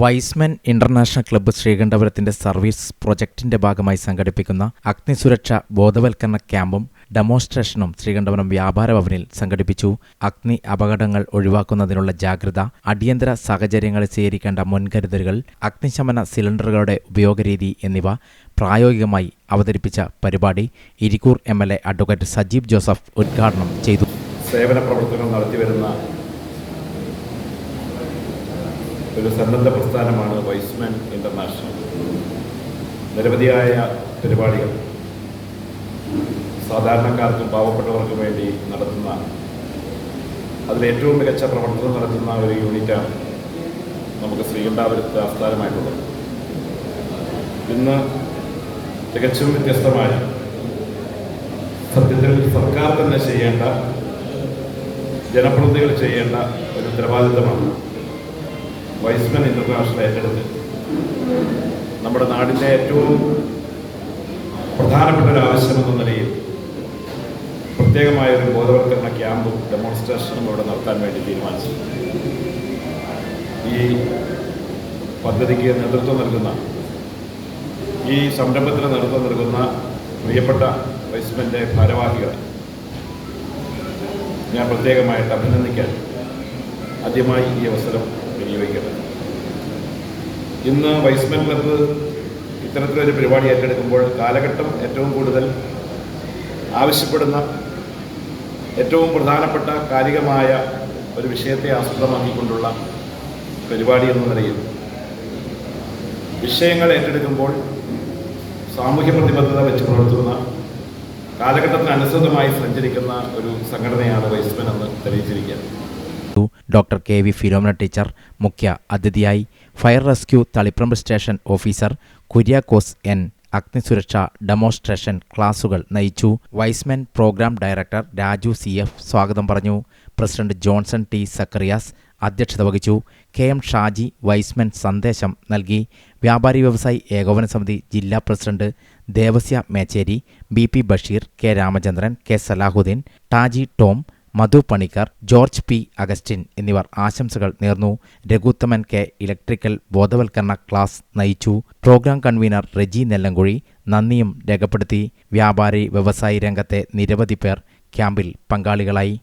Wise men international club ശ്രീകണ്ഠപുരത്തിന്റെ service പ്രൊജക്ടിന്റെ ഭാഗമായി സംഘടിപ്പിക്കുന്ന അഗ്നിസുരക്ഷ ബോധവൽക്കരണ ക്യാമ്പും ഡെമോൺസ്ട്രേഷനും ശ്രീകണ്ഠപുരം വ്യാപാര ഭവനിൽ സംഘടിപ്പിച്ചു. അഗ്നി അപകടങ്ങൾ ഒഴിവാക്കുന്നതിനുള്ള ജാഗ്രത അടിയന്തര സാഹചര്യങ്ങളിൽ സ്വീകരിക്കേണ്ട മുൻകരുതലുകൾ അഗ്നിശമന സിലിണ്ടറുകളുടെ ഉപയോഗരീതി എന്നിവ പ്രായോഗികമായി അവതരിപ്പിച്ച പരിപാടി Irikkur M L A advocate Sajeev Joseph ഉദ്ഘാടനം ചെയ്തു. സേവന പ്രവർത്തനം നടത്തിവരുന്ന ഒരു സന്നദ്ധ പ്രസ്ഥാനമാണ് വൈസ്മാൻ ഇന്റർനാഷണൽ നിരവധിയായ പരിപാടികൾ സാധാരണക്കാർക്കും പാവപ്പെട്ടവർക്കും വേണ്ടി നടത്തുന്ന അതിലേറ്റവും മികച്ച പ്രവർത്തനം നടത്തുന്ന ഒരു യൂണിറ്റാണ് നമുക്ക് ശ്രീകണ്ഠാപുരത്ത് ആസ്ഥാനമായിട്ടുള്ളത്. ഇന്ന് തികച്ചും വ്യത്യസ്തമായ സത്യത്തിൽ സർക്കാർ തന്നെ ചെയ്യേണ്ട ജനപ്രതിനിധികൾ ചെയ്യേണ്ട ഒരു ഉത്തരവാദിത്തമാണ് വൈസ്മൻ ഇന്റർനാഷണൽ ഏറ്റെടുത്ത്. നമ്മുടെ നാടിന്റെ ഏറ്റവും പ്രധാനപ്പെട്ട ഒരു ആവശ്യം എന്ന നിലയിൽ പ്രത്യേകമായ ഒരു ബോധവൽക്കരണ ക്യാമ്പും ഡെമോൺസ്ട്രേഷനും ഇവിടെ നടത്താൻ വേണ്ടി തീരുമാനിച്ചു. ഈ പദ്ധതിക്ക് നേതൃത്വം നൽകുന്ന ഈ സംരംഭത്തിന് നേതൃത്വം നൽകുന്ന പ്രിയപ്പെട്ട വൈസ്മെന്റെ ഭാരവാഹികളെ ഞാൻ പ്രത്യേകമായിട്ട് അഭിനന്ദിക്കാൻ ആദ്യമായി ഈ അവസരം വിനിയോഗിക്കുന്നത് ഇന്ന് വൈസ്മെൻ ക്ലബ്ബ് ഇത്തരത്തിലൊരു പരിപാടി ഏറ്റെടുക്കുമ്പോൾ കാലഘട്ടം ഏറ്റവും കൂടുതൽ ആവശ്യപ്പെടുന്ന ഏറ്റവും പ്രധാനപ്പെട്ട കാലികമായ ഒരു വിഷയത്തെ ആസ്പദമാക്കിക്കൊണ്ടുള്ള പരിപാടി എന്ന നിലയിൽ വിഷയങ്ങൾ ഏറ്റെടുക്കുമ്പോൾ സാമൂഹ്യ പ്രതിബദ്ധത വെച്ച് പുലർത്തുന്ന കാലഘട്ടത്തിനനുസൃതമായി സഞ്ചരിക്കുന്ന ഒരു സംഘടനയാണ് വൈസ്മൻ എന്ന് തെളിയിച്ചിരിക്കുന്നത് doctor K V Philomena teacher മുഖ്യ അതിഥിയായി fire rescue Taliparamba station officer Kuriakose N. അഗ്നിസുരക്ഷ demonstration ക്ലാസുകൾ നയിച്ചു. Y's Men program director Raju C. F. സ്വാഗതം പറഞ്ഞു. President Johnson T. സക്കറിയാസ് അധ്യക്ഷത വഹിച്ചു. കെ. എം. ഷാജി വൈസ്മാൻ സന്ദേശം നൽകി. വ്യാപാരി വ്യവസായി ഏകോപന സമിതി ജില്ലാ president Devasya Mechery B. P. Basheer K. Ramachandran K. Salahuddin Taji Tom Madhu Panicker George P. Augustine എന്നിവർ ആശംസകൾ നേർന്നു. രഘുത്തമൻ കെ. ഇലക്ട്രിക്കൽ ബോധവൽക്കരണ ക്ലാസ് നയിച്ചു. പ്രോഗ്രാം കൺവീനർ റെജി നെല്ലങ്കുഴി നന്ദിയും രേഖപ്പെടുത്തി. വ്യാപാരി വ്യവസായി രംഗത്തെ നിരവധി പേർ ക്യാമ്പിൽ പങ്കാളികളായി.